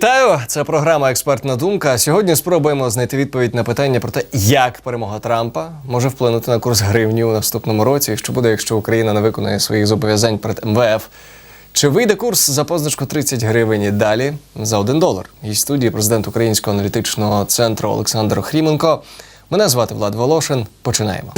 Вітаю! Це програма Експертна думка. Сьогодні спробуємо знайти відповідь на питання про те, як перемога Трампа може вплинути на курс гривні у наступному році. Що буде, якщо Україна не виконає своїх зобов'язань перед МВФ? Чи вийде курс за позначку 30 гривень і далі за 1 долар? Гість студії президент Українського аналітичного центру Олександр Хріменко. Мене звати Влад Волошин. Починаємо.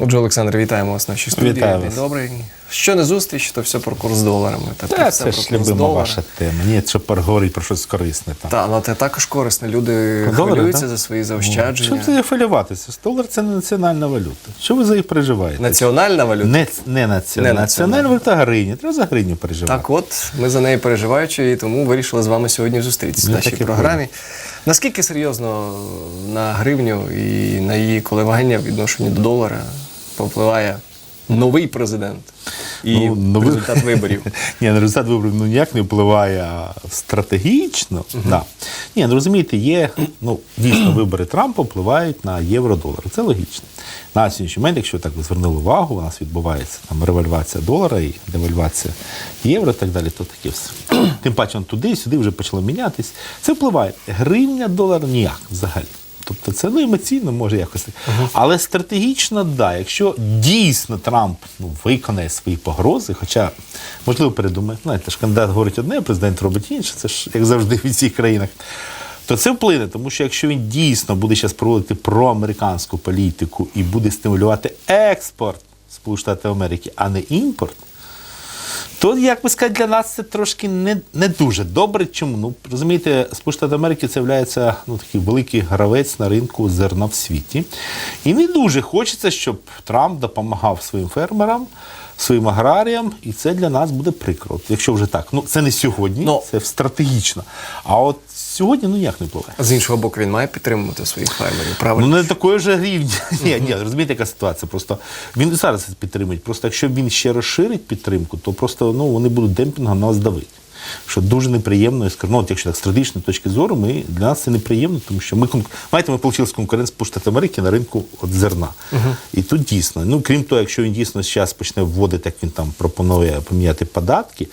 Отже, Олександр, вітаємо вас в нашій студії. Вітаю вас. Добрий. Що не зустріч, то все про курс доларами. Та, Та, це ж любима ваша тема. Ні, щоб поговорити про щось корисне. Там. Так, ну це також корисно. Люди долари, хвилюються так? за свої Щоб заощадження. це хвилюватися? Долар це не національна валюта. Що ви за їх переживаєте? Національна валюта. Не, не національна. Не національна. Валюта гривні. Треба за гривню переживати. Так, от ми за неї переживаючи, і тому вирішили з вами сьогодні зустрітися в Ну, нашій так і програмі. Наскільки серйозно на гривню і на її коливання в відношенні до долара повпливає новий президент і Ну, новий- результат виборів? Ні, на результат виборів ну, ніяк не впливає а стратегічно. Да. Ні, ну розумієте, є ну, дійсно вибори Трампа впливають на євро-долар. Це логічно. На сьогоднішній момент, якщо так ви звернули увагу, у нас відбувається там револьвація долара і девальвація євро і так далі, то таке все. Тим паче он туди, сюди вже почало мінятись. Це впливає. Гривня, долар ніяк взагалі. Тобто це ну, емоційно може якось. так. Але стратегічно, да, якщо дійсно Трамп ну, виконає свої погрози, хоча, можливо, передумає, знаєте, ж кандидат говорить одне, а президент робить інше, це ж як завжди в цих країнах. То це вплине, тому що якщо він дійсно буде зараз проводити проамериканську політику і буде стимулювати експорт Сполучених Штатів Америки, а не імпорт, то, як би сказати, для нас це трошки не, не дуже добре. Чому? Ну, розумієте, Сполучені Америки це є ну, такий великий гравець на ринку зерна в світі. І не дуже хочеться, щоб Трамп допомагав своїм фермерам, своїм аграріям, і це для нас буде прикро. Якщо вже так. Ну, це не сьогодні, Но... це стратегічно. А от сьогодні ну ніяк не впливає. З іншого боку, він має підтримувати своїх фермерів. Правильно? Ну, не такої ж рівня. Ні, ні, розумієте, яка ситуація. Просто він і зараз підтримує. Просто якщо він ще розширить підтримку, то просто ну, вони будуть демпінгом нас давити. Що дуже неприємно, я скажу, ну, от якщо так з стратегічної точки зору, ми, для нас це неприємно, тому що ми, знаєте, ми отримали конкуренцію Штатів Америки на ринку от зерна. І тут дійсно, ну крім того, якщо він дійсно зараз почне вводити, як він там пропонує поміняти податки,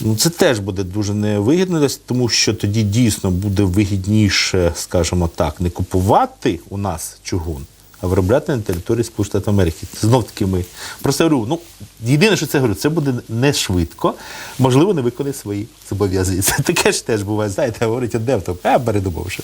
Ну, це теж буде дуже невигідно, тому що тоді дійсно буде вигідніше, скажімо так, не купувати у нас чугун, а виробляти на території Сполучених Америки. Знов таки ми просто говорю, ну єдине, що це говорю, це буде не швидко, можливо, не виконає свої зобов'язання. Це таке ж теж буває. Знаєте, говорить одне, то а передумав ще.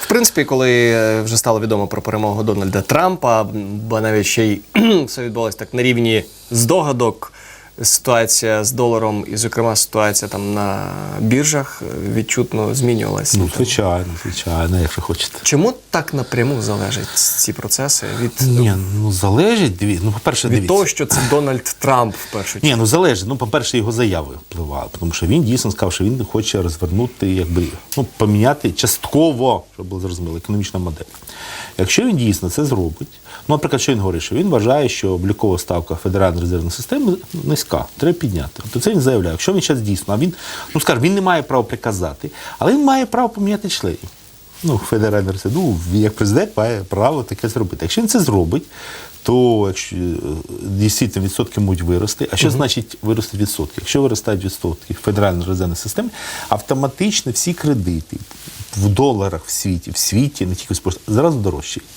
В принципі, коли е, вже стало відомо про перемогу Дональда Трампа, бо навіть ще й все відбулося так на рівні здогадок. Ситуація з доларом, і, зокрема, ситуація там на біржах е, відчутно змінювалася. Ну, звичайно, звичайно, якщо хочете. Чому так напряму залежать ці процеси від, Ні, ну залежить, диві... ну, по-перше, від дивіться. того, що це Дональд Трамп в першу чергу? Ні, ну залежить. Ну, по-перше, його заяви впливали, тому що він дійсно сказав, що він хоче розвернути, якби ну, поміняти частково, щоб було зрозуміло, економічну модель. Якщо він дійсно це зробить, наприклад, що він говорить, що він вважає, що облікова ставка Федеральної резервної системи низька, треба підняти. То це він заявляє. Якщо він зараз дійсно, а він, ну скажімо, він не має права приказати, але він має право поміняти членів. Ну, федеральний резерв, ну, як президент має право таке зробити. Якщо він це зробить, то якщо е, дійсно відсотки можуть вирости. А що значить вирости відсотки? Якщо виростають відсотки федеральної резервної системи, автоматично всі кредити в доларах в світі, в світі, не тільки в спорті, зразу дорожчають.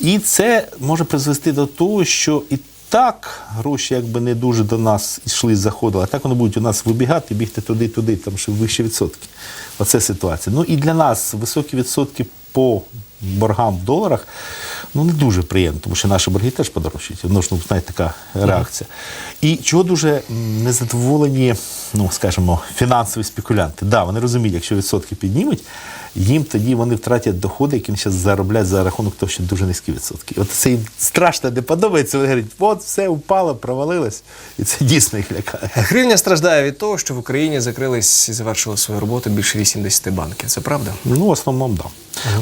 І це може призвести до того, що і так гроші якби не дуже до нас йшли, заходили, а так вони будуть у нас вибігати, бігти туди, туди, там ще вищі відсотки. Оце ситуація. Ну і для нас високі відсотки по боргам в доларах ну не дуже приємно, тому що наші борги теж подорожчають. Воно ж ну, знаєте, така реакція. І чого дуже незадоволені, ну скажімо, фінансові спекулянти. Да, вони розуміють, якщо відсотки піднімуть, їм тоді вони втратять доходи, які вони зараз заробляють за рахунок того, що дуже низькі відсотки. От це їм страшно не подобається. Вони говорять, от все упало, провалилось, і це дійсно їх лякає. Гривня страждає від того, що в Україні закрились і завершили свою роботу більше 80 банків. Це правда? Ну, в основному, так. Да.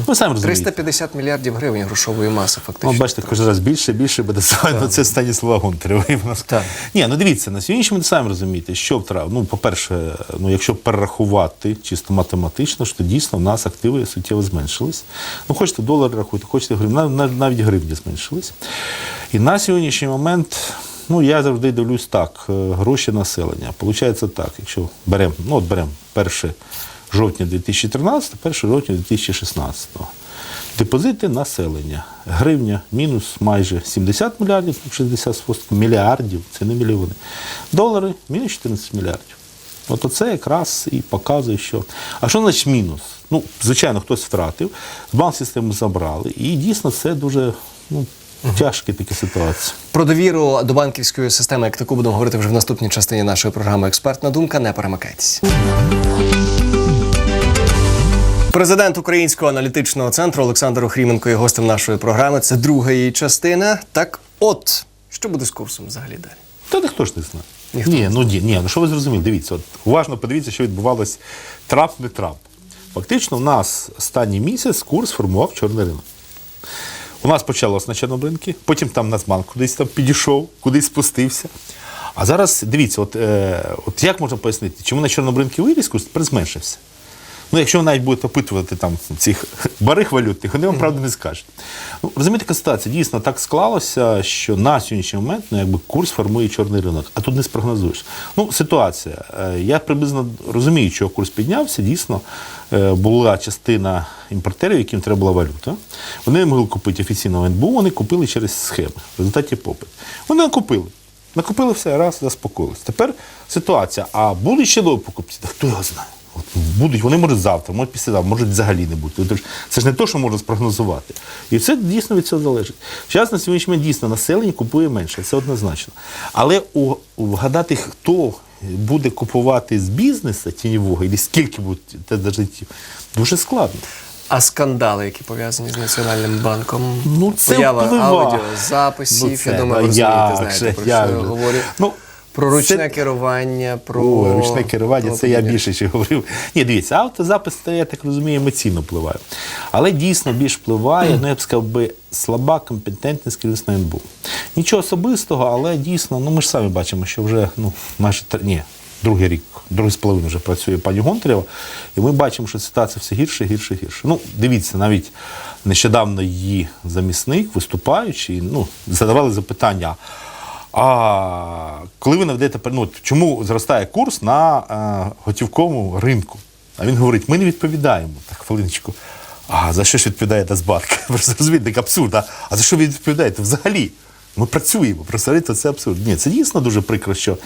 Ви самі розумієте. 350 мільярдів гривень грошової маси, фактично. Ну, бачите, кожен раз більше, більше буде ну, це Станіслава Гонтарева. І Так. Ні, ну дивіться, на сьогоднішній момент самі розумієте, що втрав. Ну, по-перше, ну, якщо перерахувати чисто математично, що дійсно в нас активи суттєво зменшились. Ну, хочете долар рахуйте, хочете нав- навіть гривні зменшились. І на сьогоднішній момент ну я завжди дивлюсь так: е, гроші населення. Получається так, якщо беремо, ну от беремо 1 жовтня 2013, 1 жовтня 2016. Депозити населення. Гривня мінус майже 70 мільярдів, 60 з мільярдів, це не мільйони. Долари мінус 14 мільярдів. От оце якраз і показує, що. А що значить мінус? Ну, звичайно, хтось втратив, банк систему забрали. І дійсно це дуже ну, тяжкі такі ситуації. Про довіру до банківської системи, як таку будемо говорити вже в наступній частині нашої програми Експертна думка. Не перемикайтеся. Президент Українського аналітичного центру Олександр Охріменко є гостем нашої програми. Це друга її частина. Так, от що буде з курсом взагалі далі? Та ніхто ж не знає. Ніхто ні, ну ні, ні, ну що ви зрозуміли? Дивіться, от уважно подивіться, що відбувалось Трамп не Трамп. Фактично, у нас останній місяць курс формував чорний ринок. У нас почалось на чорному потім там Нацбанк кудись там підійшов, кудись спустився. А зараз дивіться, от, е, от як можна пояснити, чому на чорному ринку виріс курс, тепер зменшився. Ну, якщо ви навіть будете опитувати там цих барих валютних, вони вам правду не скажуть. Ну, розумієте, ситуація? Дійсно так склалося, що на сьогоднішній момент ну, якби курс формує чорний ринок, а тут не спрогнозуєш. Ну, ситуація. Е, Я приблизно розумію, чого курс піднявся. Дійсно, е, була частина імпортерів, яким треба була валюта. Вони не могли купити офіційного НБУ, вони купили через схеми. В результаті попит. Вони накупили. Накупили все, раз, заспокоїлися. Тепер ситуація. А будуть ще нові покупці? Та хто його знає? Будуть, вони можуть завтра, можуть післязавтра, можуть взагалі не бути. Тож Це ж не те, що можна спрогнозувати. І це дійсно від цього залежить. Зараз на сьогоднішній момент дійсно населення купує менше, це однозначно. Але вгадати, хто буде купувати з бізнесу тіньового, і скільки буде дуже складно. А скандали, які пов'язані з Національним банком, Ну, це поява впливає. аудіозаписів, Ну, це, я думаю, ви розумієте, знаєте, про що я говорю. Ну, про ручне це- керування, про О, ручне керування, тому це я більше ще говорив. Ні, дивіться, автозапис, я так розумію, емоційно впливає. Але дійсно більш впливає, ну я б сказав би, слаба компетентність керівництва НБУ. Нічого особистого, але дійсно, ну ми ж самі бачимо, що вже ну, майже ні, другий рік, другий з половиною вже працює пані Гонтарєва, і ми бачимо, що ситуація все гірше, гірше, гірше. Ну, дивіться, навіть нещодавно її замісник, виступаючи, ну, задавали запитання. А коли ви наведете ну, чому зростає курс на е, готівковому ринку? А він говорить: ми не відповідаємо. Так, хвилиночку. А за що ж відповідає Нацбанк? Просто так абсурд. А, а за що ви відповідаєте? Взагалі? Ми працюємо, представляєте, це абсурд. Ні, це дійсно дуже прикро, що,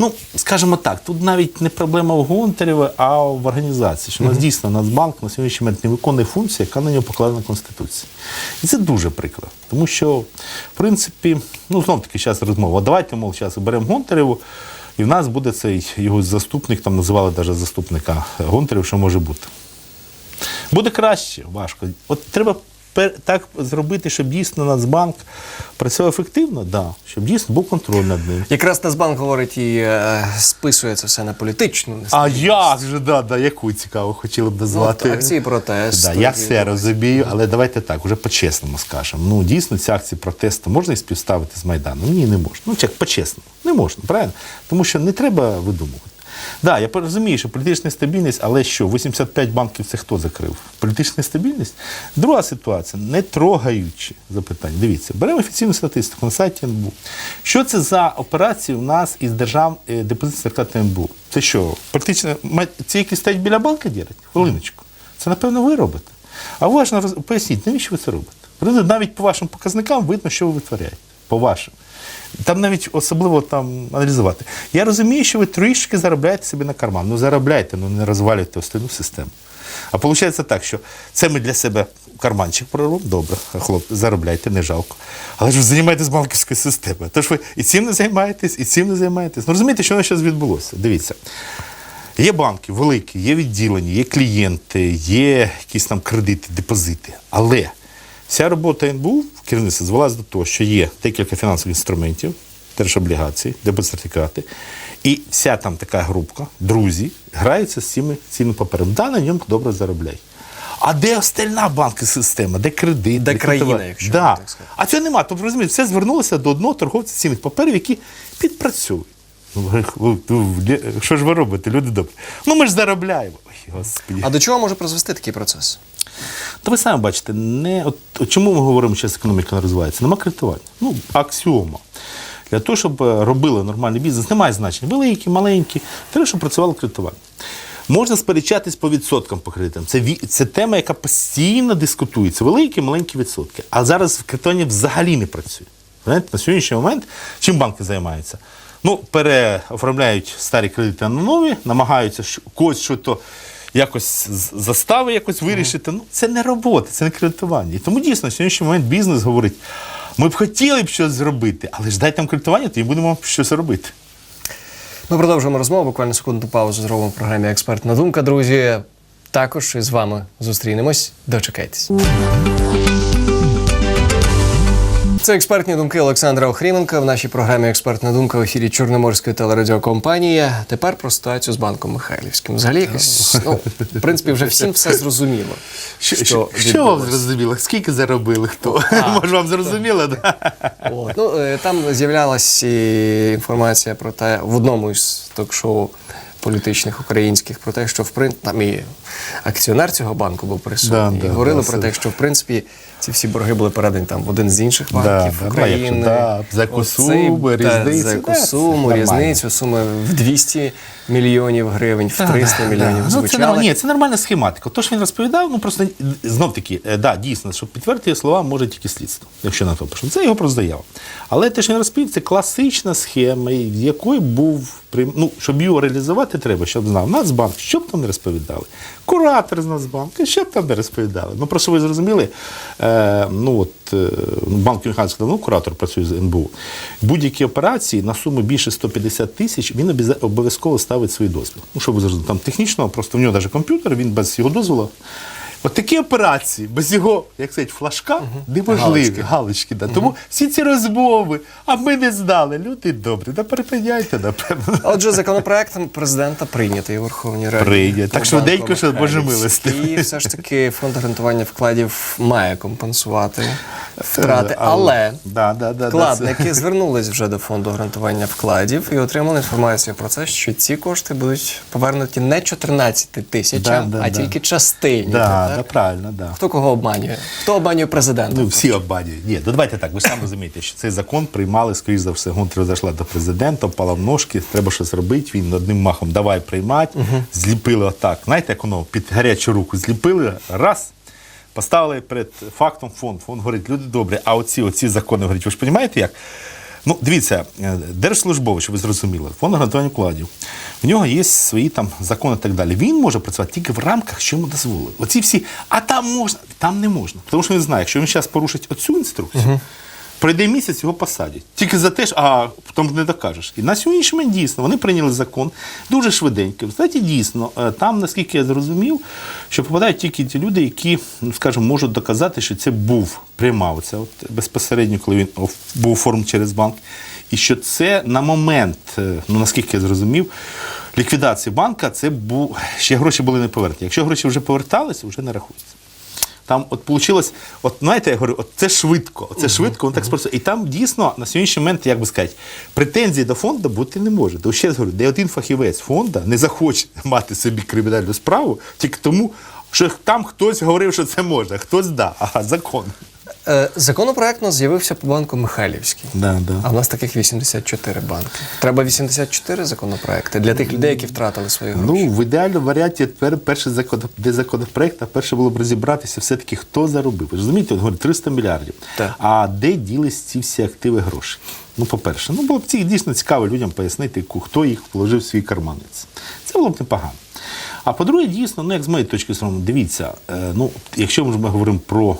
ну, скажімо так, тут навіть не проблема в Гонтарєва, а в організації. Що у нас дійсно Нацбанк на сьогоднішній момент не виконує функцію, яка на нього покладена Конституцією. І це дуже прикро. Тому що, в принципі, ну, знов таки зараз розмова. Давайте, мов, зараз беремо Гонтарєву, і в нас буде цей його заступник, там називали навіть заступника Гонтарєва, що може бути. Буде краще, важко. От треба так зробити, щоб дійсно Нацбанк працював ефективно, да, щоб дійсно був контроль над ним. Якраз Нацбанк говорить і е, списує це все на політичну А як же, да, да, яку цікаво хотіли б назвати. Ну, акції протесту. Да, я все розумію, але давайте так, уже по-чесному скажемо. Ну, дійсно, ці акції протесту можна і співставити з Майданом? Ні, не можна. Ну, чек, по-чесному. Не можна, правильно? Тому що не треба видумувати. Да, я розумію, що політична стабільність, але що, 85 банків це хто закрив? Політична стабільність? Друга ситуація, не трогаючи запитання. Дивіться, беремо офіційну статистику на сайті НБУ. Що це за операції у нас із держав е, депозитних сертифікатів НБУ? Це що, ма- ці, які стоять біля банка ділять? Хвилиночку. Це, напевно, ви робите. А уважно роз- поясніть, навіщо ви це робите? Навіть по вашим показникам видно, що ви витворяєте. По вашим. Там навіть особливо там аналізувати. Я розумію, що ви трішки заробляєте собі на карман. Ну заробляйте, ну не розвалюйте остальну систему. А виходить так, що це ми для себе карманчик проробимо, добре, хлопці, заробляйте, не жалко. Але ж ви займаєтесь банківською системою. Тож ви і цим не займаєтесь, і цим не займаєтесь. Ну розумієте, що нас зараз відбулося? Дивіться. Є банки великі, є відділення, є клієнти, є якісь там кредити, депозити. Але вся робота НБУ в керівництві звелася до того, що є декілька фінансових інструментів, держоблігації, депозитифікати, і вся там така групка, друзі, граються з цими цими паперами. Да, на ньому добре заробляють. А де остальна банківська система, де кредит, Де країна, кредитова- якщо да. так сказати. А цього немає. Тобто, розумієте, все звернулося до одного торговця цінних паперів, які підпрацюють. Ну, Що ж ви робите, люди добрі? Ну ми ж заробляємо. Ой, господи. А до чого може призвести такий процес? Та ви самі бачите, не, от, чому ми говоримо, що економіка не розвивається? Нема кредитування. Ну, аксіома. Для того, щоб е, робили нормальний бізнес, немає значення. Великі, маленькі, треба, щоб працювало кредитування. Можна сперечатись по відсоткам по кредитам. Це, це тема, яка постійно дискутується. Великі, маленькі відсотки. А зараз кредитування взагалі не працює. Знаєте, на сьогоднішній момент чим банки займаються? Ну, переоформляють старі кредити на нові, намагаються когось щось якось застави якось вирішити. Ну, це не робота, це не кредитування. І тому дійсно на сьогоднішній момент бізнес говорить: ми б хотіли б щось зробити, але ж дайте нам кредитування, тоді будемо щось робити. Ми продовжуємо розмову. Буквально секунду паузу зробимо в програмі Експертна думка. Друзі, також із вами зустрінемось. Дочекайтесь. Це експертні думки Олександра Охріменка в нашій програмі Експертна думка в ефірі Чорноморської телерадіокомпанії. Тепер про ситуацію з банком Михайлівським. Взагалі, якось, ну, в принципі, вже всім все зрозуміло. Що, що, що вам зрозуміло? Скільки заробили хто? Може, вам зрозуміло? Да? От. Ну, е, там з'являлася інформація про те в одному із ток-шоу політичних українських про те, що в принципі там і акціонер цього банку був присутній. Да, і да, говорили да, про це- те, що в принципі ці всі борги були передані там в один з інших банків да, да, України. да, за яку суму, різницю, За яку да, суму, різницю, суми в 200 мільйонів гривень, в 300 мільйонів Ну, це, звучали. ні, це нормальна схематика. То, що він розповідав, ну просто знов таки, е, да, дійсно, щоб підтвердити слова, може тільки слідство, якщо на то пішло. Це його просто заява. Але те, що він розповів, це класична схема, в якої був ну, щоб його реалізувати, треба, щоб знав Нацбанк, що б там не розповідали. Куратор з Нацбанку, що б там не розповідали. Ну, просто ви зрозуміли, е, ну от е, банк Михайловський давно ну, куратор працює з НБУ. Будь-які операції на суму більше 150 тисяч він обов'язково ставить свій дозвіл. Ну, щоб ви зрозуміли, там технічно, просто в нього навіть комп'ютер, він без його дозволу. От такі операції, без його, як сказати, флажка, неможливі. Галочки. Галочки, да. Тому всі ці розмови, а ми не знали, люди добрі, да перепиняйте, напевно. Отже, законопроект президента прийнятий у Верховній Раді. Прийнят. Так швиденько, що, Боже милостивий. І все ж таки фонд гарантування вкладів має компенсувати втрати. Але да, да, да, да, вкладники звернулись вже до фонду гарантування вкладів і отримали інформацію про це, що ці кошти будуть повернуті не 14 тисячам, Да, да, а да. тільки частині. Да, так? да, правильно, да. Хто кого обманює? Хто обманює президента? Ну, всі обманюють. Ні, ну давайте так. Ви ж самі розумієте, що цей закон приймали, скоріш за все, Гонтарев зайшла до президента, впала в ножки, треба щось робити. Він одним махом давай приймати, зліпили отак. Знаєте, як воно під гарячу руку зліпили, раз. Поставили перед фактом фонд. Фонд говорить, люди добрі, а оці, оці закони говорять, ви ж розумієте як? Ну, дивіться, е, держслужбовець, щоб ви зрозуміли, фонд гарантування вкладів. В нього є свої там закони і так далі. Він може працювати тільки в рамках, що йому дозволили. Оці всі, а там можна, там не можна. Тому що він знає, якщо він зараз порушить оцю інструкцію, пройде місяць, його посадять. Тільки за те, що а потім не докажеш. І на сьогоднішній момент дійсно вони прийняли закон дуже швиденько. Кстати, дійсно, е, там, наскільки я зрозумів, що попадають тільки ті люди, які, ну скажімо, можуть доказати, що це був приймався от безпосередньо, коли він був оформлений через банк. І що це на момент, е, ну наскільки я зрозумів, ліквідації банка, це був ще гроші були не повернені. Якщо гроші вже поверталися, вже не рахується. Там от получилось, от знаєте, я говорю, от це швидко, це швидко, воно так спросив. І там дійсно на сьогоднішній момент, як би сказати, претензій до фонду бути не може. То ще раз говорю, де один фахівець фонду не захоче мати собі кримінальну справу тільки тому, що там хтось говорив, що це можна, хтось да, ага, закон. Е, Законопроект у нас з'явився по банку Михайлівський. Да, да. А в нас таких 84 банки. Треба 84 законопроекти для тих людей, які втратили свої гроші. Ну, в ідеальному варіанті тепер перший законопроект, а перше було б розібратися все-таки, хто заробив. Розумієте, от говорить 300 мільярдів. Так. А де ділись ці всі активи гроші? Ну, по-перше, ну було б ці дійсно цікаво людям пояснити, хто їх вложив в свій карманець. Це було б непогано. А по-друге, дійсно, ну як з моєї точки зору, дивіться, е, ну, якщо ми говоримо про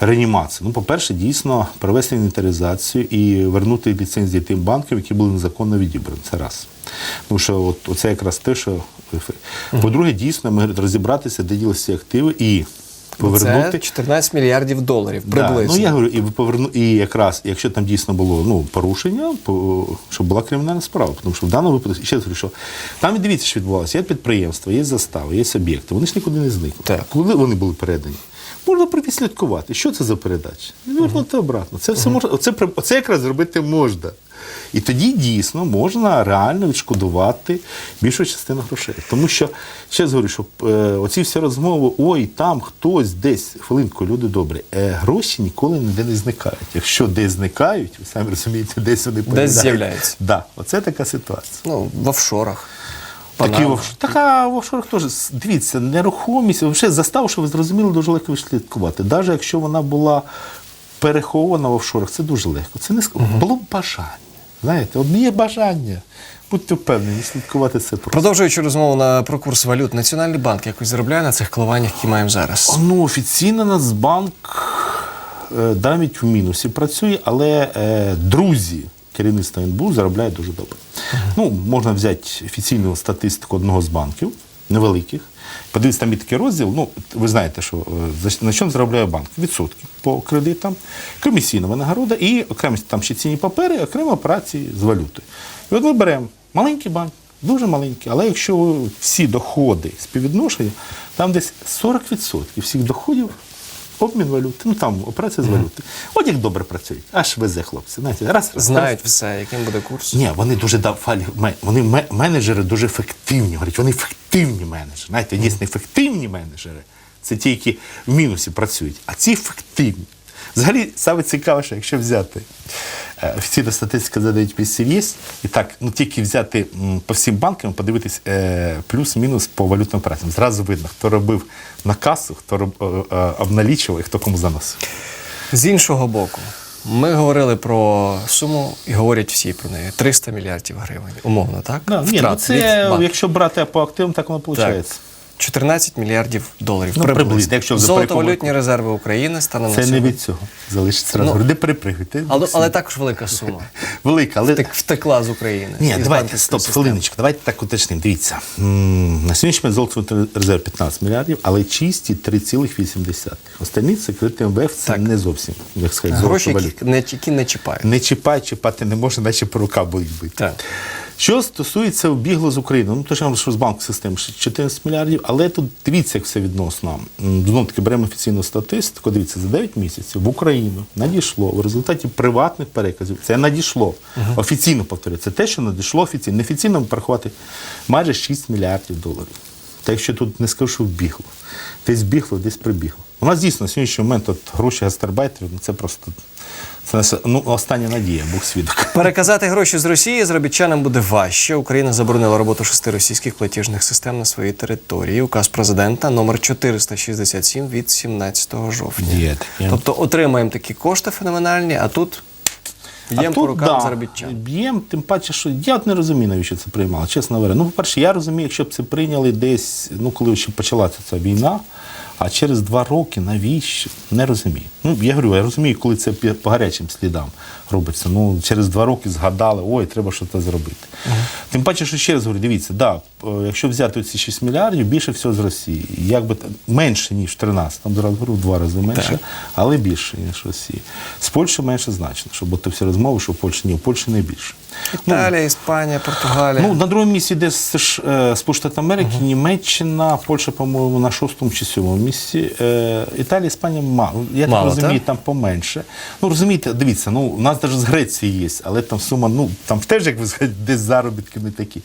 реанімацію, ну, по-перше, дійсно провести інвентаризацію і вернути ліцензії тим банкам, які були незаконно відібрані. Це раз. Тому що от, оце якраз те, що. По-друге, дійсно, ми розібратися, де ділися ці активи і повернути. Це 14 мільярдів доларів Да, приблизно. ну я говорю, і поверну, і якраз, якщо там дійсно було ну, порушення, по, щоб була кримінальна справа. Тому що в даному випадку, і ще раз говорю, що там дивіться, що відбувалося. Є підприємства, є застави, є об'єкти. Вони ж нікуди не зникли. Так. Коли вони були передані? Можна прийти слідкувати. Що це за передача? Вернути обратно. Це все можна. Оце, оце якраз зробити можна. І тоді дійсно можна реально відшкодувати більшу частину грошей. Тому що, ще говорю, що е, оці всі розмови, ой, там хтось десь, хвилинку, люди добрі, е, гроші ніколи ніде не зникають. Якщо десь зникають, ви самі розумієте, десь вони появляються. з'являються. Да, оце така ситуація. Ну, в офшорах. Такі офшор. Така в офшорах теж. Дивіться, нерухомість, взагалі заставу, що ви зрозуміли, дуже легко відслідкувати. Навіть якщо вона була перехована в офшорах, це дуже легко. Це не ск- було б бажання. Знаєте, є бажання. Будьте впевнені, слідкувати це просто. Продовжуючи розмову на про курс валют, Національний банк якось заробляє на цих коливаннях, які маємо зараз. Ну, офіційно Нацбанк е, навіть в мінусі працює, але е, друзі керівництва НБУ заробляють дуже добре. Ну, можна взяти офіційну статистику одного з банків, невеликих. Подивіться, там є такий розділ. Ну, ви знаєте, що е, на чому заробляє банк? Відсотки по кредитам, комісійна винагорода і окремо там ще цінні папери, окремо операції з валютою. І от ми беремо маленький банк, дуже маленький, але якщо всі доходи співвідношення, там десь 40% всіх доходів обмін валюти, ну там операція з валюти. От як добре працюють, аж везе хлопці. Знаєте, раз, раз, Знають все, яким буде курс. ні, вони дуже дав фалі, вони ме- менеджери дуже ефективні. Говорять, вони ефективні менеджери. Знаєте, дійсно ефективні менеджери. Це ті, які в мінусі працюють, а ці ефективні. Взагалі, саме цікаве, що якщо взяти е, офіційна статистика за 9 місяців є, і так, ну тільки взяти по всім банкам, подивитись е, плюс-мінус по валютним операціям. Зразу видно, хто робив на касу, хто роб, е, е, обналічував і хто кому заносив. З іншого боку, ми говорили про суму, і говорять всі про неї 300 мільярдів гривень. Умовно, так? Да, ні, ну це, якщо брати по активам, так воно Так. Виходить. 14 мільярдів доларів. Ну, приблизно. приблизно, якщо Золотовалютні резерви України станом Це на не від цього залишиться. Ну, говорю, не перепригуйте. Але, але також велика сума. Велика, але. Так втекла з України. Ні, давайте, стоп, хвилиночку, давайте так уточнимо. Дивіться, на сьогоднішній момент золотовий резерв 15 мільярдів, але чисті 3,8. Останні це кредити МВФ, це Так. не зовсім, як сказати, Гроші, які не, які не чіпають. Не чіпай, чіпати не може, наче по руках будуть бити. Так. Що стосується вбігло з України, ну то ж я вам що з банку системи 14 мільярдів, але тут дивіться, як все відносно. Знову таки беремо офіційну статистику. Дивіться, за 9 місяців в Україну надійшло в результаті приватних переказів. Це надійшло офіційно повторюю. Це те, що надійшло офіційно. Неофіційно порахувати майже 6 мільярдів доларів. Та якщо тут не скажу, що вбігло, десь бігло, десь прибігло. У нас дійсно на сьогоднішній момент от гроші гастарбайтерів, ну це просто це ну, остання надія, Бог свідок. Переказати гроші з Росії заробітчанам буде важче. Україна заборонила роботу шести російських платіжних систем на своїй території. Указ президента номер 467 від 17 жовтня. Є таке. Тобто отримаємо такі кошти феноменальні, а тут б'ємо по рукам заробітчан. Б'єм, тим паче, що я от не розумію, навіщо це приймали, чесно говоря. Ну, по-перше, я розумію, якщо б це прийняли десь, ну, коли ще почалася ця війна, а через два роки навіщо? Не розумію. Ну, я говорю, я розумію, коли це по гарячим слідам робиться. Ну, через два роки згадали, ой, треба щось зробити. Тим паче, що ще раз говорю, дивіться, да, якщо взяти ці 6 мільярдів, більше всього з Росії. Якби менше, ніж 13, там зараз говорю, в два рази менше, Так. але більше, ніж Росії. З Польщі менше значно, щоб от всі розмови, що в Польщі ні, в Польщі найбільше. Італія, Іспанія, Португалія. Ну, на другому місці йде США, е, Сполучені Америки, Німеччина, Польща, по-моєму, на шостому чи сьомому місці. Е, Італія, Іспанія мало. Я Мало, так розумію, так? там поменше. Ну, розумієте, дивіться, ну, у нас навіть з Греції є, але там сума, ну, там теж, як ви сказали, десь заробітки не такі.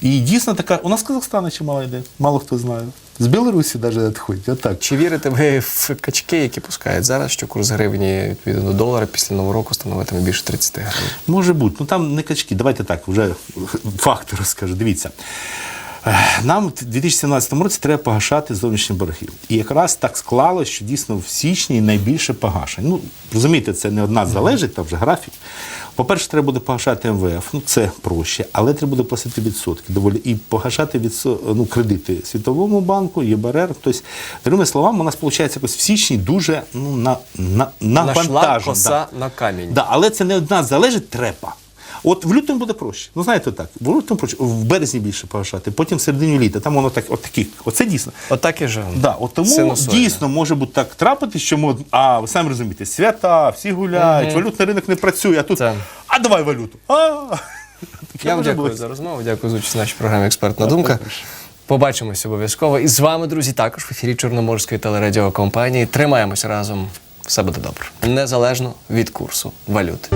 І дійсно така, у нас Казахстана чимало йде, мало хто знає. З Білорусі навіть відходять. отак. Чи вірите ви в качки, які пускають зараз, що курс гривні відповідно до долара після нового року становитиме більше 30 гривень? Може бути, ну там не качки. Давайте так, вже факти розкажу. Дивіться. Нам в 2017 році треба погашати зовнішні борги. І якраз так склалося, що дійсно в січні найбільше погашень. Ну, розумієте, це не одна залежить, там вже графік. По-перше, треба буде погашати МВФ, ну це проще, але треба буде платити відсотки доволі і погашати відсо... ну, кредити Світовому банку, ЄБРР. Тобто, другими словами, у нас виходить якось в січні дуже ну, на, на, навантажено, коса да. на камінь. Да, але це не одна залежить, треба. От в лютому буде проще. Ну знаєте так, в лютому проще, в березні більше погашати, потім в середині літа. Там воно так, от такі, оце дійсно. Отак і же. Да, от тому Синусоїда. дійсно може бути так трапити, що ми, а ви самі розумієте, свята, всі гуляють, валютний ринок не працює, а тут Це. а давай валюту. А, Таке Я вам може дякую бути. за розмову. Дякую за участь в нашій програмі Експертна думка. Побачимось обов'язково. І з вами, друзі, також в ефірі Чорноморської телерадіокомпанії. Тримаємося разом. Все буде добре. Незалежно від курсу валют.